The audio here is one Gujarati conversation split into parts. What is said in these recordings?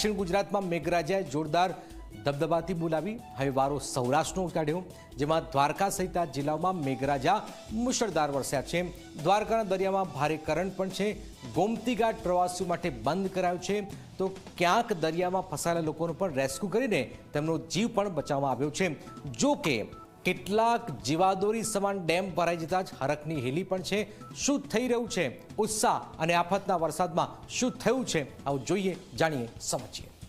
દક્ષિણ ગુજરાતમાં મેઘરાજાએ જોરદાર દબદબાથી બોલાવી. હવે વારો સૌરાષ્ટ્રનો કાઢ્યો જેમાં દ્વારકા સહિત જિલ્લાઓમાં મેઘરાજા મુશળધાર વરસ્યા છે. દ્વારકાના દરિયામાં ભારે કરંટ પણ છે. ગોમતી ઘાટ પ્રવાસીઓ માટે બંધ કરાયો છે. તો ક્યાંક દરિયામાં ફસાયેલા લોકોનું પણ રેસ્ક્યુ કરીને તેમનો જીવ પણ બચાવવામાં આવ્યો છે. જો કે કેટલાક જીવાદોરી સમાન ડેમ ભરાઈ જતા જ હરકની હેલી પણ છે. શું થઈ રહ્યું છે? ઉત્સાહ અને આફતના વરસાદમાં શું થયું છે? આવું જોઈએ, જાણીએ, સમજીએ.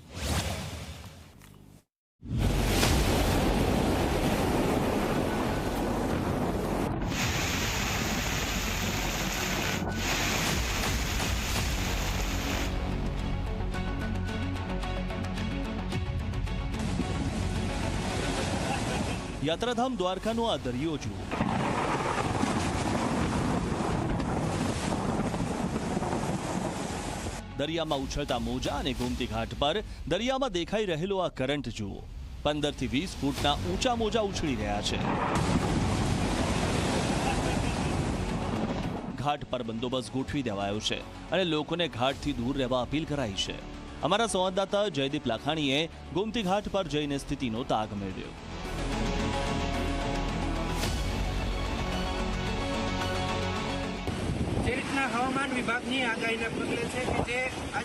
યાત્રાધામ દ્વારકાનો આ દરિયો જુઓ દરિયામાં ઉછળતા મોજા અને ગોમતી ઘાટ પર દરિયામાં દેખાઈ રહેલો આ કરંટ જુઓ. પંદરથી વીસ ફૂટના ઊંચા મોજા ઉછળી રહ્યા છે. ઘાટ પર બંદોબસ્ત ગોઠવી દેવાયો છે અને લોકોને ઘાટથી દૂર રહેવા અપીલ કરાઈ છે. અમારા સંવાદદાતા જયદીપ લાખાણીએ ગોમતી ઘાટ પર જઈને સ્થિતિનો તાગ મેળવ્યો. જે રીતના હવામાન વિભાગની આગાહીના પગલે છે કે જે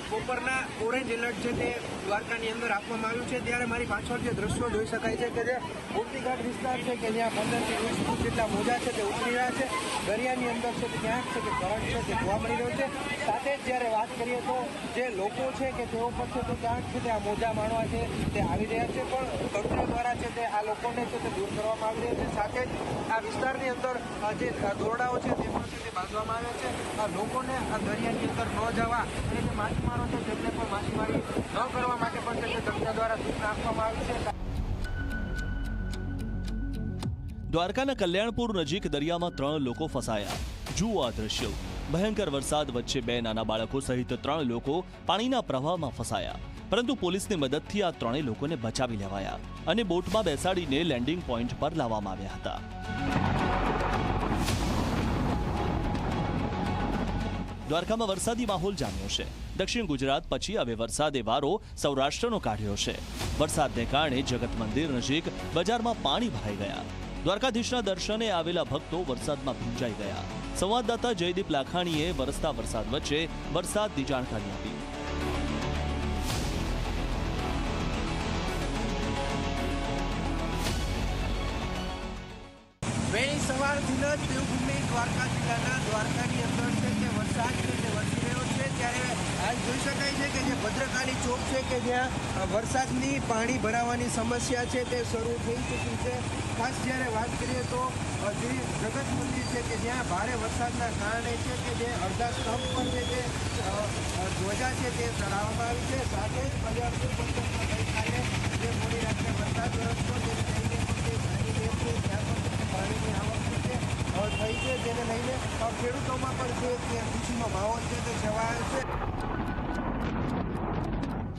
બપોરના ઓરેન્જ એલર્ટ છે તે દ્વારકાની અંદર આપવામાં આવ્યું છે ત્યારે મારી પાછળ જે દ્રશ્યો જોઈ શકાય છે કે જે ગોમતીઘાટ વિસ્તાર છે કે જ્યાં પંદરથી વીસ ફૂટ જેટલા મોજા છે તે ઉતરી રહ્યા છે દરિયાની અંદર છે કે ક્યાંક છે કે કરંટ છે તે જોવા મળી રહ્યો છે સાથે જ જ્યારે વાત કરીએ તો જે લોકો છે કે તેઓ પર છે તે ક્યાંક છે તે આ મોજા માણવા છે તે આવી રહ્યા છે પણ તંત્ર દ્વારા છે તે આ લોકોને છે તે દૂર કરવામાં આવી રહ્યા છે સાથે જ આ વિસ્તારની અંદર જે દોરડાઓ છે તે પણ છે તે બાંધવામાં આવ્યા છે આ લોકોને આ દરિયાની અંદર ન જવા અને જે માછીમારો છે તેમને પણ માછીમારી ન કરવા માટે પણ તેમને તંત્ર દ્વારા સૂચના આપવામાં આવી છે. દ્વારકાના કલ્યાણપુર નજીક દરિયામાં ત્રણ લોકો ફસાયા. જુઓ આ દ્રશ્યો. ભયંકર વરસાદ વચ્ચે બે નાના બાળકો સહિત ત્રણ લોકો પાણીના પ્રવાહમાં ફસાયા. પરંતુ પોલીસની મદદથી આ ત્રણેય લોકોને બચાવી લેવાયા અને બોટમાં બેસાડીને લેન્ડિંગ પોઈન્ટ પર લાવવામાં આવ્યા હતા. દ્વારકામાં વરસાદી માહોલ જામ્યો છે. દક્ષિણ ગુજરાત પછી હવે વરસાદે વારો સૌરાષ્ટ્રનો કાઢ્યો છે. વરસાદને કારણે જગત મંદિર નજીક બજારમાં પાણી ભરાઈ ગયા. દ્વારકાધીશના દર્શને આવેલા ભક્તો વરસાદમાં ભીંજાઈ ગયા. સંવાદદાતા જયદીપ લાખાણીએ વરસતા વરસાદ વચ્ચે વરસાદની જાણકારી આપી. સવારથી જ દેવભૂમિ દ્વારકા જિલ્લાના દ્વારકાની અંદર છે કે વરસાદ છે તે વરસી રહ્યો છે ત્યારે આજ જોઈ શકાય છે કે જે ભદ્રકાળી ચોક છે કે જ્યાં વરસાદની પાણી ભરાવાની સમસ્યા છે તે શરૂ થઈ ચૂકી છે. ખાસ જ્યારે વાત કરીએ તો જે જગત મંદિર છે કે જ્યાં ભારે વરસાદના કારણે છે કે જે અડધા સ્તંભ પર જે અ, ધ્વજા છે તે ચડાવવામાં આવી છે. સાથે જ પંથકમાં ગઈકાલે જે મોડી રાત્રે વરસાદ વરસતો તેને લઈને તે જે પાણીની આવક છે થઈ છે. જેને લઈને ખેડૂતોમાં પણ જે ખુશીનો માહોલ છે તે છવાયો છે.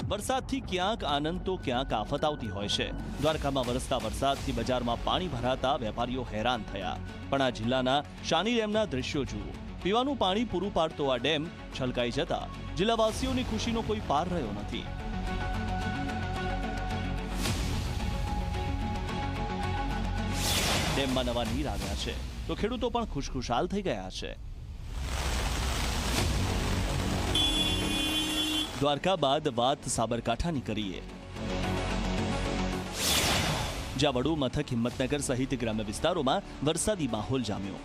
વરસાદથી ક્યાંક આનંદ તો ક્યાંક આફત આવતી હોય છે. દ્વારકામાં વરસતા વરસાદથી બજારમાં પાણી ભરાતા વેપારીઓ હેરાન થયા. પણ આ જિલ્લાના શાની ડેમના દ્રશ્યો જુઓ. પીવાનું પાણી પૂરું પાડતો આ ડેમ છલકાઈ જતા. જિલ્લાવાસીઓની ખુશીનો કોઈ પાર રહ્યો નથી. ડેમમાં નવા નીર આવ્યા છે. તો ખેડૂતો પણ ખુશખુશાલ થઈ ગયા છે. દ્વારકા બાદ વાત સાબરકાંઠાની કરીએ. જ્યાં વડુ મથક, હિંમતનગર સહિત ગ્રામ્ય વિસ્તારોમાં વરસાદી માહોલ જામ્યો.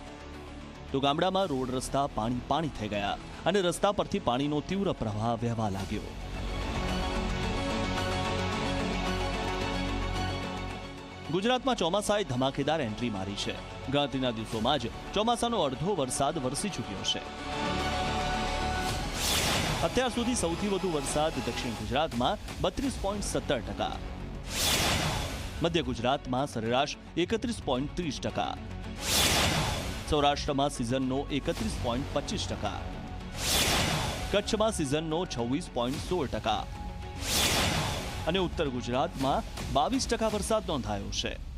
તો ગામડામાં રોડ, રસ્તા, પાણી પાણી થઈ ગયા અને રસ્તા પરથી પાણીનો તીવ્ર પ્રવાહ વહેવા લાગ્યો. ગુજરાતમાં ચોમાસાએ ધમાકેદાર એન્ટ્રી મારી છે. ગણતરીના દિવસોમાં જ ચોમાસાનો અડધો વરસાદ વરસી ચૂક્યો છે. અત્યાર સુધી સૌથી વધુ વરસાદ દક્ષિણ ગુજરાતમાં બત્રીસ પોઈન્ટ સત્તર ટકા. મધ્ય ગુજરાતમાં સરેરાશ એકત્રીસ પોઈન્ટ ત્રીસ ટકા. સૌરાષ્ટ્રમાં સિઝનનો એકત્રીસ પોઈન્ટ પચીસ ટકા. કચ્છમાં સિઝનનો છવ્વીસ પોઈન્ટ સોળ ટકા. અને ઉત્તર ગુજરાતમાં બાવીસ ટકા વરસાદ નોંધાયો છે.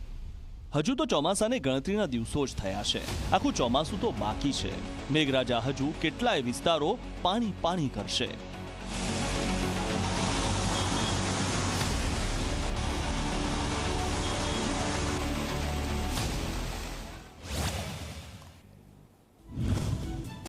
હજુ તો ચોમાસાને ગણતરીના દિવસો જ થયા છે. આખું ચોમાસું તો બાકી છે. મેઘરાજા હજુ કેટલાય વિસ્તારો પાણી પાણી કરશે.